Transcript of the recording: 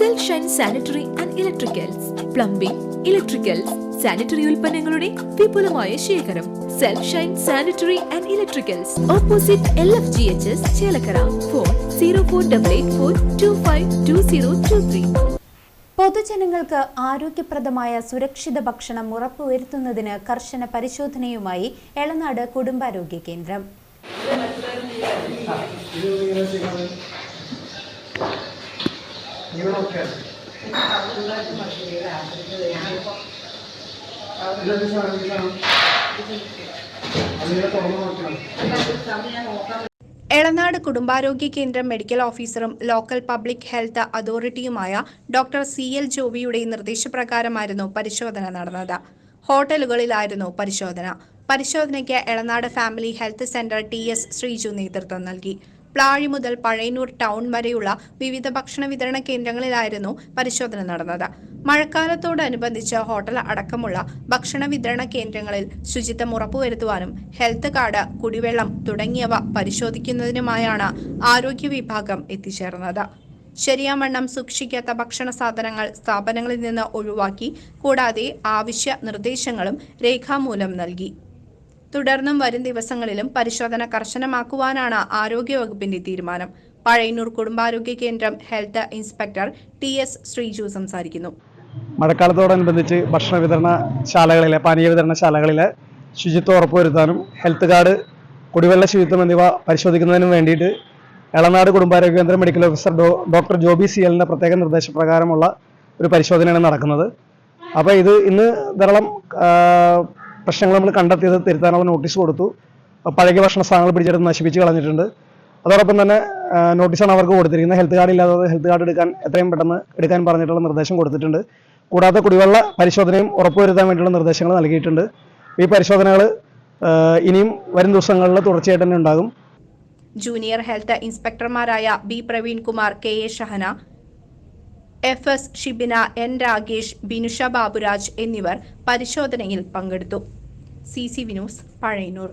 Self shine sanitary and electricals plumbing electricals sanitary ഉൽപ്പന്നങ്ങളുടെ വിപുലമായ ശേഖരം. Self shine shine sanitary and electricals opposite L F G H S Chelakkara. Phone zero four double eight four two five two zero two three പൊതുജനങ്ങൾക്ക് ആരോഗ്യപ്രദമായ സുരക്ഷിത ഭക്ഷണം ഉറപ്പുവരുത്തുന്നതിന് കർശന പരിശോധനയുമായി എളനാട് കുടുംബാരോഗ്യ കേന്ദ്രം. എളനാട് കുടുംബാരോഗ്യ കേന്ദ്രം മെഡിക്കൽ ഓഫീസറും ലോക്കൽ പബ്ലിക് ഹെൽത്ത് അതോറിറ്റിയുമായ ഡോക്ടർ സി എൽ ജോബിയുടെ നിർദ്ദേശപ്രകാരമായിരുന്നു പരിശോധന നടന്നത്. ഹോട്ടലുകളിലായിരുന്നു പരിശോധന. പരിശോധനയ്ക്ക് Elanad family health centre T S Sreeju നേതൃത്വം നൽകി. പ്ലാഴി മുതൽ പഴയന്നൂർ ടൗൺ വരെയുള്ള വിവിധ ഭക്ഷണ വിതരണ കേന്ദ്രങ്ങളിലായിരുന്നു പരിശോധന നടന്നത്. മഴക്കാലത്തോടനുബന്ധിച്ച് ഹോട്ടൽ അടക്കമുള്ള ഭക്ഷണ വിതരണ കേന്ദ്രങ്ങളിൽ ശുചിത്വം ഉറപ്പുവരുത്തുവാനും ഹെൽത്ത് കാർഡ് കുടിവെള്ളം തുടങ്ങിയവ പരിശോധിക്കുന്നതിനുമായാണ് ആരോഗ്യ വിഭാഗം എത്തിച്ചേർന്നത്. ശരിയാവണ്ണം സൂക്ഷിക്കാത്ത ഭക്ഷണ സാധനങ്ങൾ സ്ഥാപനങ്ങളിൽ നിന്ന് ഒഴിവാക്കി കൂടാതെ ആവശ്യ നിർദ്ദേശങ്ങളും രേഖാമൂലം നൽകി. തുടർന്നും വരും ദിവസങ്ങളിലും പരിശോധന കർശനമാക്കുവാനാണ് ആരോഗ്യവകുപ്പിന്റെ തീരുമാനം. പഴയന്നൂർ കുടുംബാരോഗ്യ കേന്ദ്രം health inspector T S Sreeju സംസാരിക്കുന്നു. മഴക്കാലത്തോടനുബന്ധിച്ച് ഭക്ഷണ വിതരണ ശാലകളിലെ പാനീയ വിതരണ ശാലകളിലെ ശുചിത്വം ഉറപ്പുവരുത്താനും ഹെൽത്ത് കാർഡ് കുടിവെള്ള ശുചിത്വം എന്നിവ പരിശോധിക്കുന്നതിനും വേണ്ടിയിട്ട് എളനാട് കുടുംബാരോഗ്യ കേന്ദ്രം medical officer doctor Joby C എല്ലിന്റെ പ്രത്യേക നിർദ്ദേശപ്രകാരമുള്ള ഒരു പരിശോധനയാണ് നടക്കുന്നത്. അപ്പോൾ ഇത് ഇന്ന് ധാരാളം പ്രശ്നങ്ങൾ നമ്മൾ കണ്ടെത്തിയത് തിരുത്താനുള്ള നോട്ടീസ് കൊടുത്തു. പഴയ ഭക്ഷണ സാധനങ്ങൾ പിടിച്ചെടുത്ത് നശിപ്പിച്ച് കളഞ്ഞിട്ടുണ്ട്. അതോടൊപ്പം തന്നെ നോട്ടീസാണ് അവർക്ക് കൊടുത്തിരിക്കുന്നത്. ഹെൽത്ത് കാർഡ് ഇല്ലാതെ ഹെൽത്ത് കാർഡ് എടുക്കാൻ എത്രയും പെട്ടെന്ന് എടുക്കാൻ പറഞ്ഞിട്ടുള്ള നിർദ്ദേശം കൊടുത്തിട്ടുണ്ട്. കൂടാതെ കുടിവെള്ള പരിശോധനയും ഉറപ്പുവരുത്താൻ വേണ്ടിയുള്ള നിർദ്ദേശങ്ങൾ നൽകിയിട്ടുണ്ട്. ഈ പരിശോധനകൾ ഇനിയും വരും ദിവസങ്ങളിൽ തുടർച്ചയായിട്ട് തന്നെ ഉണ്ടാകും. Junior health ഇൻസ്പെക്ടർമാരായ B Praveen Kumar K A Shahana F S Shibina N Ragesh Binusha Baburaj എന്നിവർ പരിശോധനയിൽ പങ്കെടുത്തു. C C Vinoos Pazhayannur.